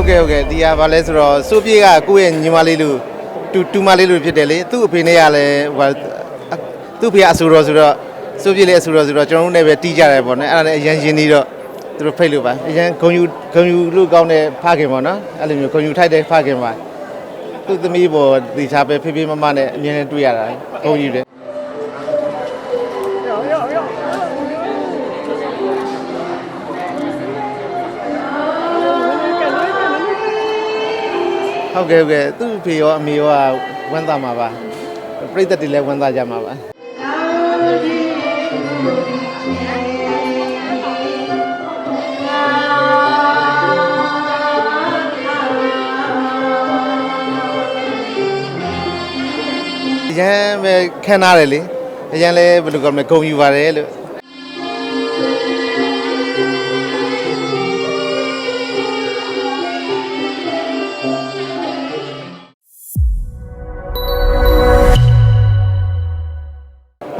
ဟုတ်ကဲ့ဟုတ်ကဲ့ဒီကဘာလဲဆိုတော့စိုးပြေးကကိုယ့်ရဲ့ညီမလေးလို့တူတူမလေးလို့ဖြစ်တယ်လေသူ့အဖေနဲ့ကလည်းဟိုသူ့ဖေကအဆူတော်ဆိုတော့စိုးပြေးလည်းအဆူတော်ဆိုတော့ကျွန်တော်တို့လည်းပဲတီးကြတယ်ပေါ့နော်အဲ့ဒါလည်းအရန်ရင်းနေတော့သူတို့ဖိတ်လို့ပါအရန်ဂုံယူဂုံယူလို့ကောင်းတဲ့ဖခင်ပေါ့နော်အဲ့လိုမျိုးဂုံယူထိုက်တဲ့ဖခင်ပါသူ့သမီးပေါ်ဒီချာပဲဖေးဖေးမမနဲ့အမြင်နဲ့တွေ့ရတာဂုံယူတယ် ဟုတ်ကဲ့ဟုတ်ကဲ့သူ့ဖေရောအမေရောကဝမ်းသာမှာပါပြိတ္တတွေလည်းဝမ်းသာကြမှာပါအရန်ပဲခံရတယ်လေအရန်လည်းဘယ်လိုကောမလဲဂုံယူပါတယ်လို့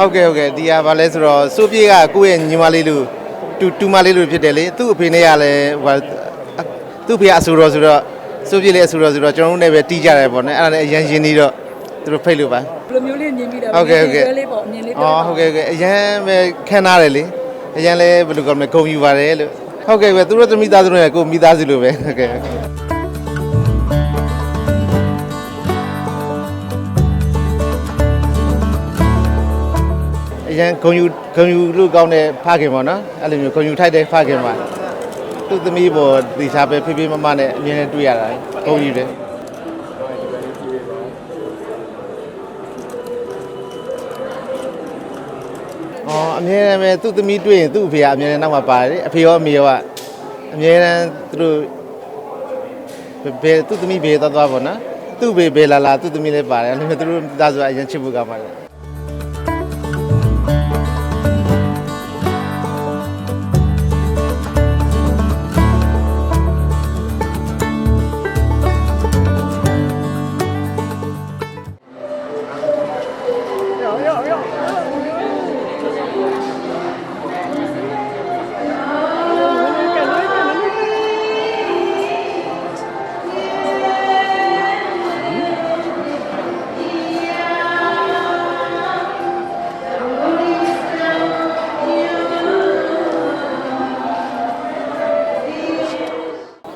ဟုတ်ကဲ့ဟုတ်ကဲ့ဒီကဘာလဲဆိုတော့စိုးပြေးကကိုယ့်ရဲ့ညီမလေးလို့တူတူမလေးလို့ဖြစ်တယ်လေသူ့အဖေနဲ့ကလည်းဟိုသူ့ဖေကအဆူတော်ဆိုတော့စိုးပြေးလည်းအဆူတော်ဆိုတော့ကျွန်တော်တို့လည်းပဲတီးကြတယ်ပေါ့နော်အဲ့ဒါလည်းအရန်ရင်းနေတော့သူတို့ဖိတ်လို့ပါဘယ်လိုမျိုးလေးမြင်ပြီးတာဟုတ်ကဲ့ဟုတ်ကဲ့လေးပေါ့အမြင်လေးအော်ဟုတ်ကဲ့ဟုတ်ကဲ့အရန်ပဲခံရတယ်လေအရန်လည်းဘယ်လိုကောမလဲဂုံယူပါတယ်လို့ဟုတ်ကဲ့ပဲသူတို့သမီးသားစုတွေကကိုယ်မိသားစုလိုပဲဟုတ်ကဲ့ အရန်ဂုံယူဂုံယူလို့ကောင်းတဲ့ဖခင်ပေါ့နော်အဲ့လိုမျိုးဂုံယူထိုက်တဲ့ဖခင်ပါသူ့သမီးပေါ်ဒီချာပဲဖေးဖေးမမနဲ့အမြင်နဲ့တွေ့ရတာဂုံယူတယ်อ๋อအမြဲတမ်းပဲသူ့သမီးတွေ့ရင်သူ့အဖေကအမြဲတမ်းနောက်မှာပါတယ်အဖေရောအမေရောကအမြဲတမ်းသူတို့ဘယ်သူ့သမီးဘယ်သွားသွားပေါ့နော်သူ့ဘေဘယ်လာလာသူ့သမီးလည်းပါတယ်အဲ့လိုမျိုးသူတို့သားဆိုအရင်ချစ်ဖို့ကောင်းပါတယ်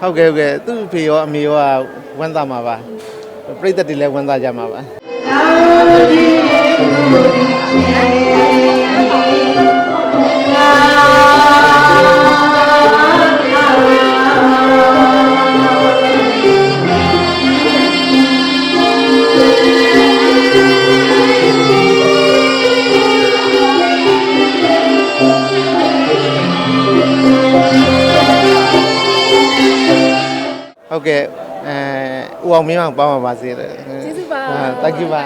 ဟုတ်ကဲ့ဟုတ်ကဲ့သူ့အဖေရောအမေရောကဝမ်းသာမှာပါပြိတ္တတွေလည်းဝမ်းသာကြမှာပါ ဟုတ်ကဲ့အဲဦးအောင်မင်းအောင်ပါပါပါစေတယ်ကျေးဇူးပါအာ thank you ပါ